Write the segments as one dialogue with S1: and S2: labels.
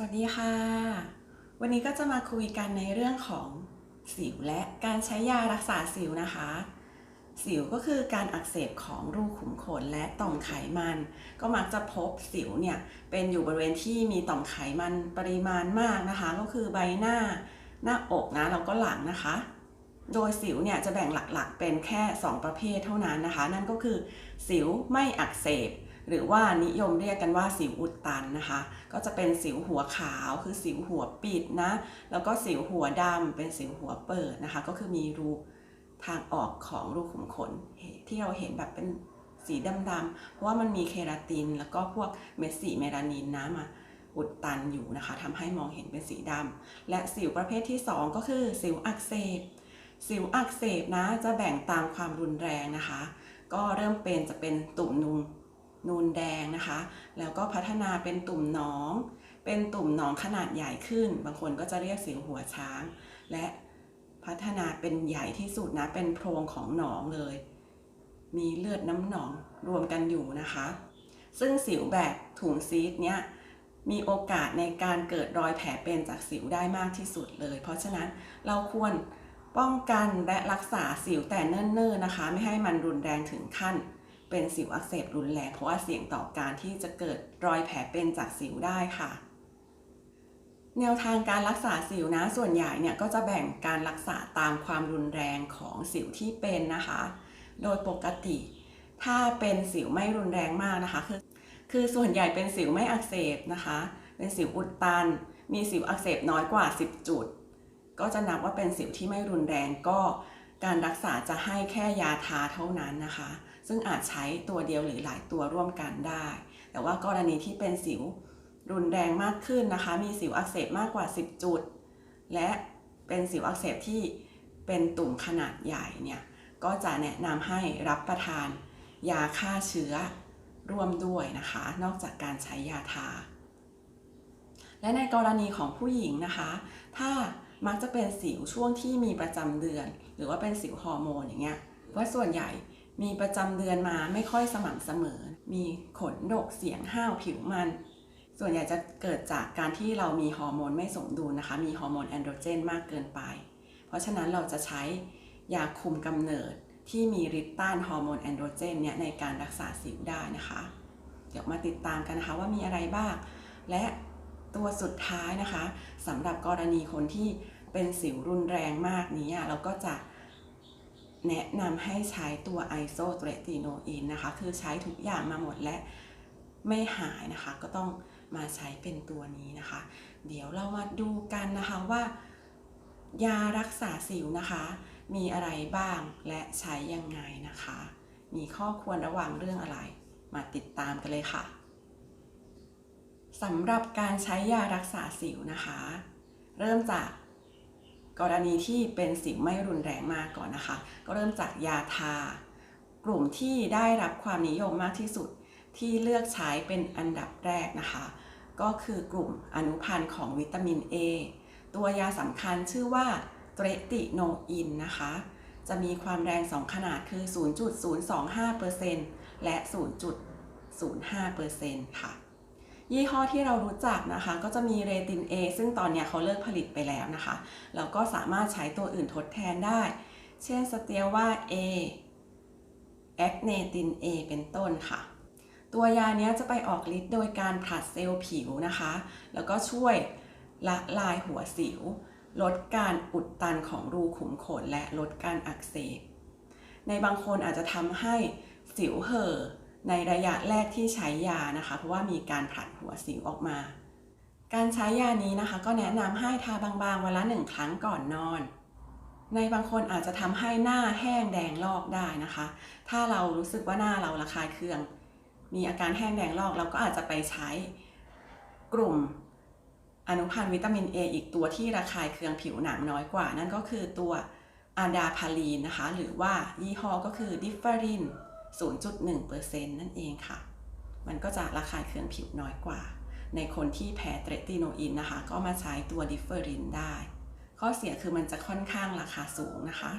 S1: สวัสดีค่ะ วันนี้ก็จะมาคุยกันในเรื่องของสิวและการใช้ยารักษาสิวนะคะ สิวก็คือการอักเสบของรูขุมขนและต่อมไขมัน ก็มักจะพบสิวเนี่ยเป็นอยู่บริเวณที่มีต่อมไขมันปริมาณมากนะคะ ก็คือใบหน้าหน้าอกนะแล้วก็หลังนะคะ โดยสิวเนี่ยจะแบ่งหลักๆเป็นแค่ 2 ประเภทเท่านั้นนะคะ นั่นก็คือสิวไม่อักเสบ หรือว่านิยมเรียกกันว่าสิวอุดตันนะคะ ก็จะเป็นสิวหัวขาวคือสิวหัวปิดนะ แล้วก็สิวหัวดำเป็นสิวหัวเปิดนะคะ ก็คือมีรูทางออกของรูขุมขนที่เราเห็นแบบเป็นสีดำๆเพราะว่ามันมีเคราติน แล้วก็พวกเม็ดสีเมลานินนะมาอุดตันอยู่นะคะทำให้มองเห็นเป็นสีดำและสิวประเภทที่ 2 ก็คือสิวอักเสบสิวอักเสบนะจะแบ่งตามความรุนแรงนะคะ ก็เริ่มเป็นจะเป็นตุ่มนูน นูนแดงนะคะ แล้วก็พัฒนาเป็นตุ่มหนอง เป็นตุ่มหนองขนาดใหญ่ขึ้น บางคนก็จะเรียกสิวหัวช้าง และพัฒนาเป็นใหญ่ที่สุดนะ เป็นโพรงของหนองเลย มีเลือดน้ำหนองรวมกันอยู่นะคะ ซึ่งสิวแบบถุงซีดเนี้ยมีโอกาสในการเกิดรอยแผลเป็นจากสิวได้มากที่สุดเลย เพราะฉะนั้นเราควรป้องกันและรักษาสิวแต่เนิ่นๆนะคะ ไม่ให้มันรุนแรงถึงขั้น เป็นสิวอักเสบรุนแรงเพราะว่าเสี่ยงต่อการที่จะเกิดรอยแผลเป็นจากสิวได้ค่ะ แนวทางการรักษาสิวนะ ส่วนใหญ่เนี่ยก็จะแบ่งการรักษาตามความรุนแรงของสิวที่เป็นนะคะ โดยปกติ ถ้าเป็นสิวไม่รุนแรงมากนะคะ คือคือส่วนใหญ่เป็นสิวไม่อักเสบนะคะ เป็นสิวอุดตัน มีสิวอักเสบน้อยกว่า 10 จุด ก็จะนับว่าเป็นสิวที่ไม่รุนแรงก็การรักษาจะให้แค่ยาทาเท่านั้นนะคะ ซึ่งอาจใช้ตัวเดียวหรือหลายตัวร่วมกันได้ แต่ว่ากรณีที่เป็นสิวรุนแรงมากขึ้นนะคะ มีสิวอักเสบมากกว่า 10 จุด และเป็นสิวอักเสบที่เป็นตุ่มขนาดใหญ่เนี่ยก็จะแนะนำให้รับประทานยาฆ่าเชื้อร่วมด้วยนะคะ นอกจากการใช้ยาทา และในกรณีของผู้หญิงนะคะ ถ้ามักจะเป็นสิวช่วงที่มีประจำเดือน หรือว่าเป็นสิวฮอร์โมนอย่างเงี้ยว่าส่วนใหญ่ มีประจำเดือนมาไม่ค่อยสม่ำเสมอ มีขนดกเสียงห้าวผิวมัน ส่วนใหญ่จะเกิดจากการที่เรามีฮอร์โมนไม่สมดุลนะคะ มีฮอร์โมนแอนโดรเจนมากเกินไป เพราะฉะนั้นเราจะใช้ยาคุมกำเนิดที่มีฤทธิ์ต้านฮอร์โมนแอนโดรเจนเนี่ยในการรักษาสิวได้นะคะ เดี๋ยวมาติดตามกันนะคะว่ามีอะไรบ้าง และตัวสุดท้ายนะคะสำหรับกรณีคนที่เป็นสิวรุนแรงมากนี้เราก็จะ แนะนำให้ใช้ตัวไอโซเตรติโนอินนะคะ คือใช้ทุกอย่างมาหมดและไม่หายนะคะ ก็ต้องมาใช้เป็นตัวนี้นะคะ เดี๋ยวเรามาดูกันนะคะว่า ยารักษาสิวนะคะ มีอะไรบ้างและใช้ยังไงนะคะ มีข้อควรระวังเรื่องอะไร มาติดตามกันเลยค่ะสำหรับการใช้ยารักษาสิวนะคะ เริ่มจาก กรณีที่เป็นสิวไม่รุนแรงมากก่อนนะคะ ก็เริ่มจากยาทา กลุ่มที่ได้รับความนิยมมากที่สุดที่เลือกใช้เป็นอันดับแรกนะคะ ก็คือกลุ่มอนุพันธ์ของวิตามิน A ตัวยาสำคัญชื่อว่าเตรติโนอินนะคะ จะมีความแรง 2 ขนาดคือ 0.025%และ 0.05%ค่ะ ยี่ห้อที่เรารู้จักนะคะ ก็จะมีเรติน A ซึ่งตอนนี้เขาเลิกผลิตไปแล้วนะคะแล้วก็สามารถใช้ตัวอื่นทดแทนได้ เช่นสเตียว่า A แอคเนติน A เป็นต้นค่ะ ตัวยานี้จะไปออกฤทธิ์โดยการผลัดเซลล์ผิวนะคะ แล้วก็ช่วยละลายหัวสิว ลดการอุดตันของรูขุมขนและลดการอักเสบ ในบางคนอาจจะทำให้สิวเห่อ ในระยะแรกที่ใช้ยานะคะ เพราะว่ามีการผลัดหัวสิวออกมา การใช้ยานี้นะคะ ก็แนะนำให้ทาบางๆวันละหนึ่งครั้งก่อนนอน ในบางคนอาจจะทำให้หน้าแห้งแดงลอกได้นะคะ ถ้าเรารู้สึกว่าหน้าเราระคายเคือง มีอาการแห้งแดงลอกเราก็อาจจะไปใช้กลุ่มอนุพันธ์วิตามิน A อีกตัวที่ระคายเคืองผิวหนังน้อยกว่า นั่นก็คือตัวอะดาพาลีนนะคะ หรือว่ายี่ห้อก็คือดิฟเฟอริน 0.1%นั่นเองค่ะ มันก็จะระคายเคืองผิวน้อยกว่า ในคนที่แพ้เตรติโนอินนะคะ ก็มาใช้ตัวดิฟเฟอรินได้ ข้อเสียคือมันจะค่อนข้างราคาสูงนะคะ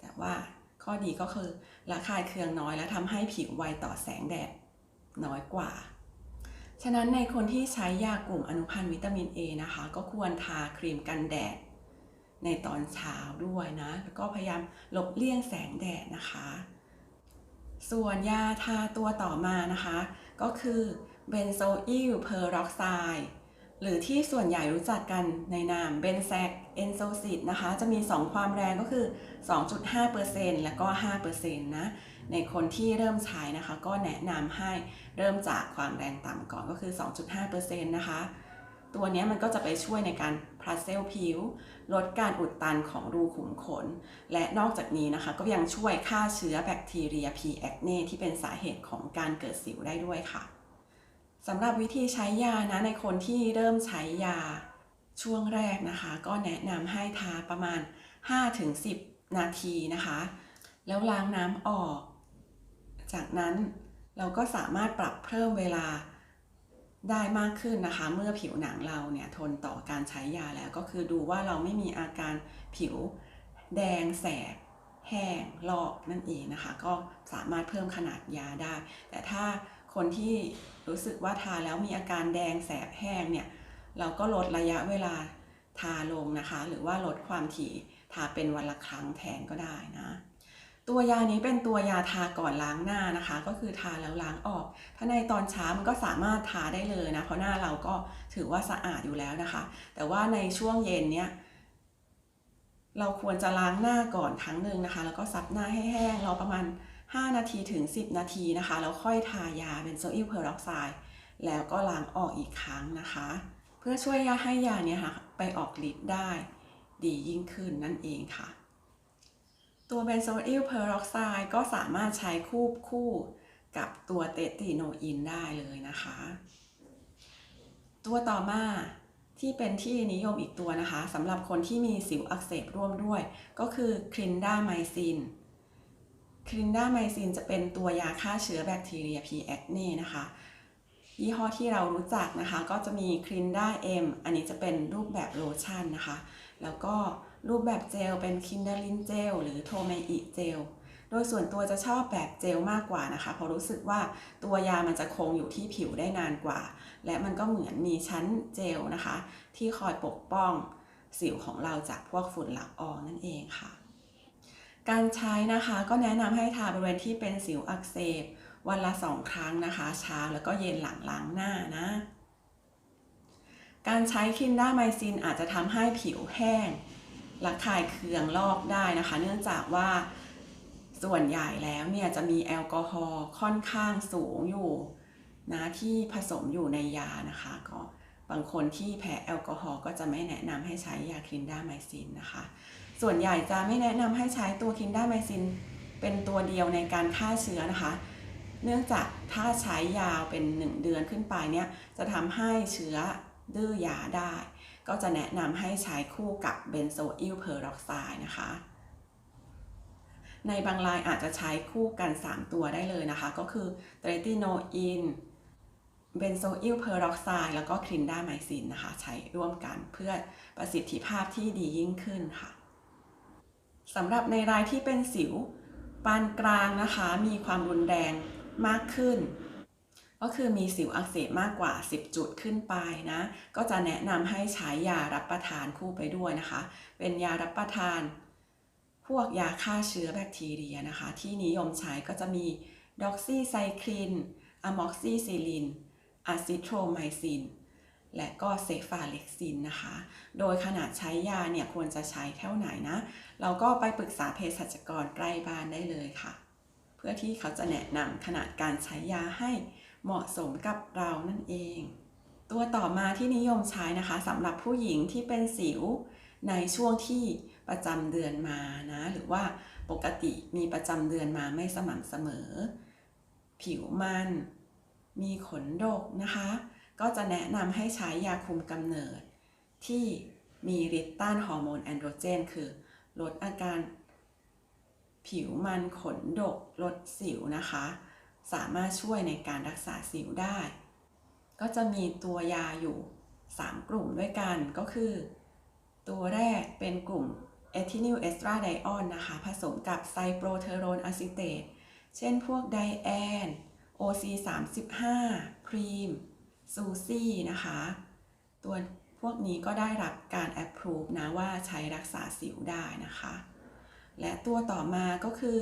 S1: แต่ว่าข้อดีก็คือระคายเคืองน้อยและทำให้ผิวไวต่อแสงแดดน้อยกว่า ฉะนั้นในคนที่ใช้ยากลุ่มอนุพันธ์วิตามิน A นะคะ ก็ควรทาครีมกันแดด ในตอนเช้าด้วยนะ แล้วก็พยายามหลบเลี่ยงแสงแดดนะคะ ส่วนยาทาตัวต่อมานะคะ ก็คือเบนโซอิลเพอร์ร็อกไซด์หรือที่ส่วนใหญ่รู้จักกันในนามเบนแซกเอนโซซิดนะคะ จะมี 2 ความแรงก็คือ 2.5%แล้วก็ 5%นะ ในคนที่เริ่มใช้นะคะ ก็แนะนำให้เริ่มจากความแรงต่ำก่อนก็คือ 2.5%นะคะ ตัวนี้มันก็จะไปช่วยในการ พลัสเซลผิว ลดการอุดตันของรูขุมขน และนอกจากนี้นะคะก็ยังช่วยฆ่าเชื้อแบคทีเรีย P. acne ที่เป็นสาเหตุของการเกิดสิวได้ด้วยค่ะสำหรับวิธีใช้ยานะในคนที่เริ่มใช้ยาช่วงแรกนะคะ ก็แนะนำให้ทาประมาณ 5-10 นาทีนะคะ แล้วล้างน้ำออก จากนั้นเราก็สามารถปรับเพิ่มเวลา ได้มากขึ้นนะคะ เมื่อผิวหนังเราเนี่ยทนต่อการใช้ยาแล้วก็คือดูว่าเราไม่มีอาการผิวแดงแสบแห้งลอกนั่นเองนะคะ ก็สามารถเพิ่มขนาดยาได้ แต่ถ้าคนที่รู้สึกว่าทาแล้วมีอาการแดงแสบแห้งเนี่ยเราก็ลดระยะเวลาทาลงนะคะ หรือว่าลดความถี่ทาเป็นวันละครั้งแทนก็ได้นะ ตัวยานี้เป็นตัวยาทาก่อนล้างหน้านะคะ ก็คือทาแล้วล้างออก ถ้าในตอนเช้ามันก็สามารถทาได้เลยนะ เพราะหน้าเราก็ถือว่าสะอาดอยู่แล้วนะคะ แต่ว่าในช่วงเย็นเนี้ยเราควรจะล้างหน้าก่อนครั้งหนึ่งนะคะ แล้วก็ซับหน้าให้แห้งเราประมาณ 5 นาทีถึง 10 นาทีนะคะ แล้วค่อยทายาเป็นโซอิลเพอร์อกไซด์แล้วก็ล้างออกอีกครั้งนะคะ เพื่อช่วยยาให้ยาเนี่ยค่ะไปออกฤทธิ์ได้ดียิ่งขึ้นนั่นเองค่ะ ตัวเบนโซอิลเพอร์ออกไซด์ก็สามารถใช้คู่คู่กับตัวเตติโนอินได้เลยนะคะ ตัวต่อมาที่เป็นที่นิยมอีกตัวนะคะสำหรับคนที่มีสิวอักเสบร่วมด้วย ก็คือคลินดาไมซินคลินดาไมซินจะเป็นตัวยาฆ่าเชื้อแบคทีเรีย P. acne นะคะยี่ห้อที่เรารู้จักนะคะ ก็จะมีคลินดาเอ็มอันนี้จะเป็นรูปแบบโลชั่นนะคะ แล้วก็ รูปแบบเจลเป็นคินเดาลินเจลหรือโทเมอิเจลโดยส่วนตัวจะชอบแบบเจลมากกว่านะคะ เพราะรู้สึกว่าตัวยามันจะคงอยู่ที่ผิวได้นานกว่า และมันก็เหมือนมีชั้นเจลนะคะ ที่คอยปกป้องสิวของเราจากพวกฝุ่นละอองนั่นเองค่ะ การใช้นะคะก็แนะนำให้ทาบริเวณที่เป็นสิวอักเสบวันละสองครั้งนะคะ เช้าแล้วก็เย็นหลังล้างหน้านะ การใช้คินดาไมซินอาจจะทำให้ผิวแห้ง ระคายเคืองลอกได้นะคะ เนื่องจากว่าส่วนใหญ่แล้วเนี่ยจะมีแอลกอฮอล์ค่อนข้างสูงอยู่นะที่ผสมอยู่ในยานะคะ ก็บางคนที่แพ้แอลกอฮอล์ก็จะไม่แนะนำให้ใช้ยาคลินด้าไมซินนะคะ ส่วนใหญ่จะไม่แนะนำให้ใช้ตัวคลินด้าไมซินเป็นตัวเดียวในการฆ่าเชื้อนะคะ เนื่องจากถ้าใช้ยาวเป็น 1 เดือนขึ้นไปเนี่ยจะทำให้เชื้อดื้อยาได้ ก็จะแนะนำให้ใช้คู่กับเบนโซอิลเพอร์ออกไซด์นะคะ ในบางรายอาจจะใช้คู่กัน 3 ตัวได้เลยนะคะ ก็คือเตรติโนอินเบนโซอิลเพอร์อกไซด์แล้วก็คลินดาไมซินนะคะ ใช้ร่วมกันเพื่อประสิทธิภาพที่ดียิ่งขึ้นค่ะสำหรับในรายที่เป็นสิวปานกลางนะคะ มีความรุนแรงมากขึ้น ก็คือมีสิวอักเสบมากกว่า 10 จุดขึ้นไปนะ ก็จะแนะนำให้ใช้ยารับประทานคู่ไปด้วยนะคะ เป็นยารับประทาน พวกยาฆ่าเชื้อแบคทีเรียนะคะ ที่นิยมใช้ก็จะมีด็อกซีไซคลินอะม็อกซิซิลินอะซิโทรไมซิน และก็เซฟาเล็กซินนะคะ โดยขนาดใช้ยาเนี่ยควรจะใช้เท่าไหนนะ เราก็ไปปรึกษาเภสัชกรใกล้บ้านได้เลยค่ะ เพื่อที่เขาจะแนะนำขนาดการใช้ยาให้ เหมาะสมกับเรานั่นเอง ตัวต่อมาที่นิยมใช้นะคะสำหรับผู้หญิงที่เป็นสิวในช่วงที่ประจำเดือนมานะ หรือว่าปกติมีประจำเดือนมาไม่สม่ำเสมอ ผิวมัน มีขนดกนะคะ ก็จะแนะนำให้ใช้ยาคุมกำเนิด ที่มีฤทธิ์ต้านฮอร์โมนแอนโดรเจน คือ ลดอาการผิวมันขนดกลดสิวนะคะ สามารถช่วยในการรักษาสิวได้ ก็จะมีตัวยาอยู่ 3 กลุ่มด้วยกันก็คือ ตัวแรกเป็นกลุ่มเอทินิลเอสตราไดออนนะคะ ผสมกับไซโปรเทโรนอะซิเตตเช่นพวกไดแอน OC 35พรีมซูซี่นะคะ ตัวพวกนี้ก็ได้รับการ approve นะว่าใช้รักษาสิวได้นะคะ และตัวต่อมาก็คือ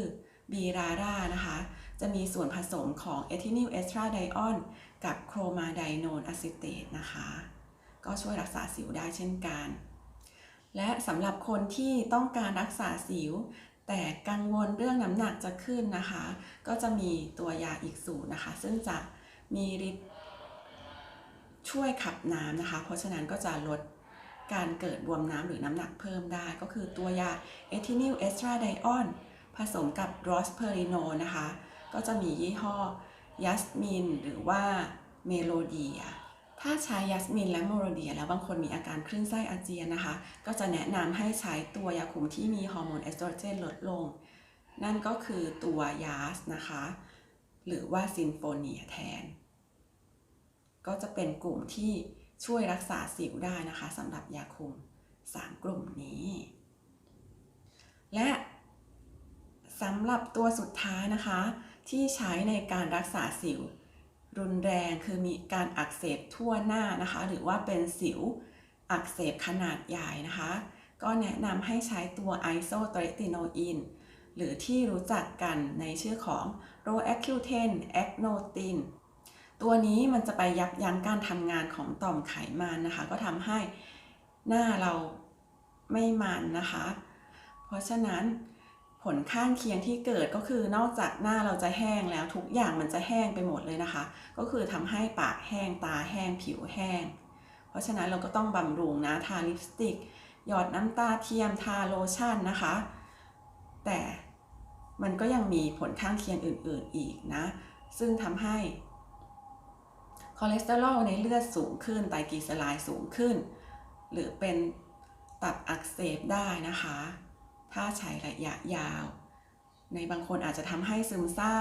S1: บีราร่านะคะ จะมีส่วนผสมของเอทินิลเอสตราไดออนกับโครมาไดโนนอะซิเตตนะคะ ก็ช่วยรักษาสิวได้เช่นกัน และสำหรับคนที่ต้องการรักษาสิว แต่กังวลเรื่องน้ำหนักจะขึ้นนะคะ ก็จะมีตัวยาอีกสูตรนะคะ ซึ่งจะมีฤทธิ์ช่วยขับน้ำนะคะ เพราะฉะนั้นก็จะลดการเกิดบวมน้ำหรือน้ำหนักเพิ่มได้ ก็คือตัวยาเอทินิลเอสตราไดออนผสมกับรอสเพอริโนนะคะ ก็จะมียี่ห้อยัสมินหรือว่าเมโลเดีย ถ้าใช้ยัสมินและโมโรเดีย แล้วบางคนมีอาการคลื่นไส้อาเจียนนะคะ ก็จะแนะนำให้ใช้ตัวยาคุมที่มีฮอร์โมนเอสโตรเจนลดลง นั่นก็คือตัวยาสนะคะ หรือว่าซินโฟเนียแทน ก็จะเป็นกลุ่มที่ช่วยรักษาสิวได้นะคะสำหรับยาคุม 3 กลุ่มนี้ และสำหรับตัวสุดท้ายนะคะ ที่ใช้ในการรักษาสิว รุนแรงคือมีการอักเสบทั่วหน้านะคะ หรือว่าเป็นสิวอักเสบขนาดใหญ่นะคะ ก็แนะนำให้ใช้ตัวไอโซเตรติโนอินหรือที่รู้จักกันในชื่อของโรแอคคิวเทนแอคโนตินตัวนี้มันจะไปยับยั้งการทำงานของต่อมไขมันนะคะ ก็ทำให้หน้าเราไม่มันนะคะ เพราะฉะนั้น ผลข้างเคียงที่เกิดก็คือนอกจากหน้าเราจะแห้งแล้วทุกอย่างมันจะแห้งไปหมดเลยนะคะ ก็คือทำให้ปากแห้งตาแห้งผิวแห้ง เพราะฉะนั้นเราก็ต้องบำรุงนะทาลิปสติก หยอดน้ำตาเทียมทาโลชั่นนะคะ แต่มันก็ยังมีผลข้างเคียงอื่น ๆอีกนะ ซึ่งทำให้คอเลสเตอรอลในเลือดสูงขึ้นไตรกลีเซอไรด์สูงขึ้น หรือเป็นตับอักเสบได้นะคะ ถ้าใช้ระยะยาว ในบางคนอาจจะทำให้ซึมเศร้า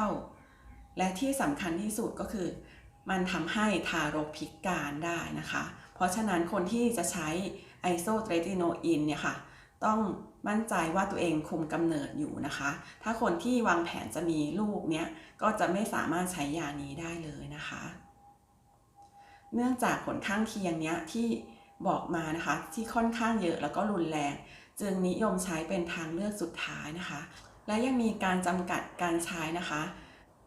S1: และที่สำคัญที่สุดก็คือ มันทำให้ทารกพิการได้นะคะ เพราะฉะนั้นคนที่จะใช้ไอโซเทรติโนอินเนี่ยค่ะ ต้องมั่นใจว่าตัวเองคุมกำเนิดอยู่นะคะ ถ้าคนที่วางแผนจะมีลูกเนี้ยก็จะไม่สามารถใช้ยานี้ได้เลยนะคะ เนื่องจากผลข้างเคียงเนี้ยที่บอกมานะคะที่ค่อนข้างเยอะแล้วก็รุนแรง จึงนิยมใช้เป็นทางเลือกสุดท้ายนะคะ และยังมีการจำกัดการใช้นะคะ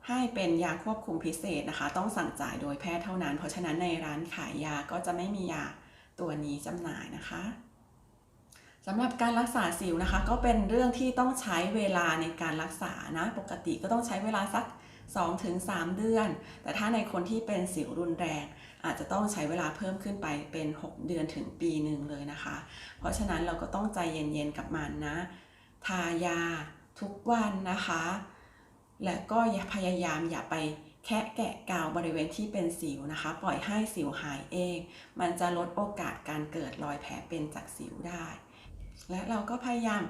S1: ให้เป็นยาควบคุมพิเศษนะคะ ต้องสั่งจ่ายโดยแพทย์เท่านั้น เพราะฉะนั้นในร้านขายยาก็จะไม่มียาตัวนี้จำหน่ายนะคะสำหรับการรักษาสิวนะคะ ก็เป็นเรื่องที่ต้องใช้เวลาในการรักษานะ ปกติก็ต้องใช้เวลาสัก 2-3 เดือน แต่ถ้าในคนที่เป็นสิวรุนแรง อาจจะต้องใช้เวลาเพิ่มขึ้นไปเป็น 6 เดือนถึงปีหนึ่งเลยนะคะ เพราะฉะนั้นเราก็ต้องใจเย็นๆกับมันนะ ทายาทุกวันนะคะ และก็อย่าพยายามอย่าไปแคะแกะกาวบริเวณที่เป็นสิวนะคะ ปล่อยให้สิวหายเอง มันจะลดโอกาสการเกิดรอยแผลเป็นจากสิวได้ และเราก็พยายาม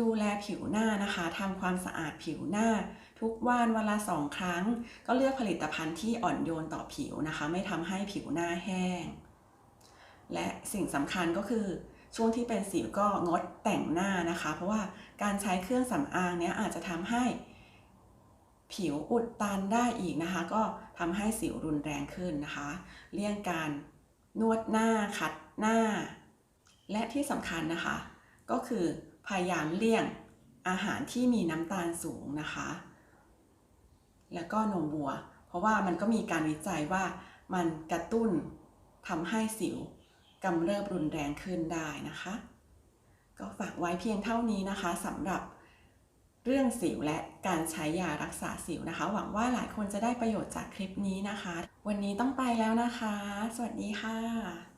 S1: ดูแลผิวหน้านะคะทำความสะอาดผิวหน้า ทุกวันวันละสองครั้ง ก็เลือกผลิตภัณฑ์ที่อ่อนโยนต่อผิวนะคะ ไม่ทำให้ผิวหน้าแห้ง และสิ่งสำคัญก็คือช่วงที่เป็นสิวก็งดแต่งหน้านะคะ เพราะว่าการใช้เครื่องสำอางเนี้ยอาจจะทำให้ผิวอุดตันได้อีกนะคะ ก็ทำให้สิวรุนแรงขึ้นนะคะ เลี่ยงการนวดหน้าขัดหน้า และที่สำคัญนะคะ ก็คือพยายามเลี่ยงอาหารที่มีน้ำตาลสูงนะคะ แล้วก็นมวัว เพราะว่ามันก็มีการวิจัยว่ามันกระตุ้นทำให้สิวกำเริบรุนแรงขึ้นได้นะคะ ก็ฝากไว้เพียงเท่านี้นะคะสำหรับเรื่องสิวและการใช้ยารักษาสิวนะคะ หวังว่าหลายคนจะได้ประโยชน์จากคลิปนี้นะคะ วันนี้ต้องไปแล้วนะคะ สวัสดีค่ะ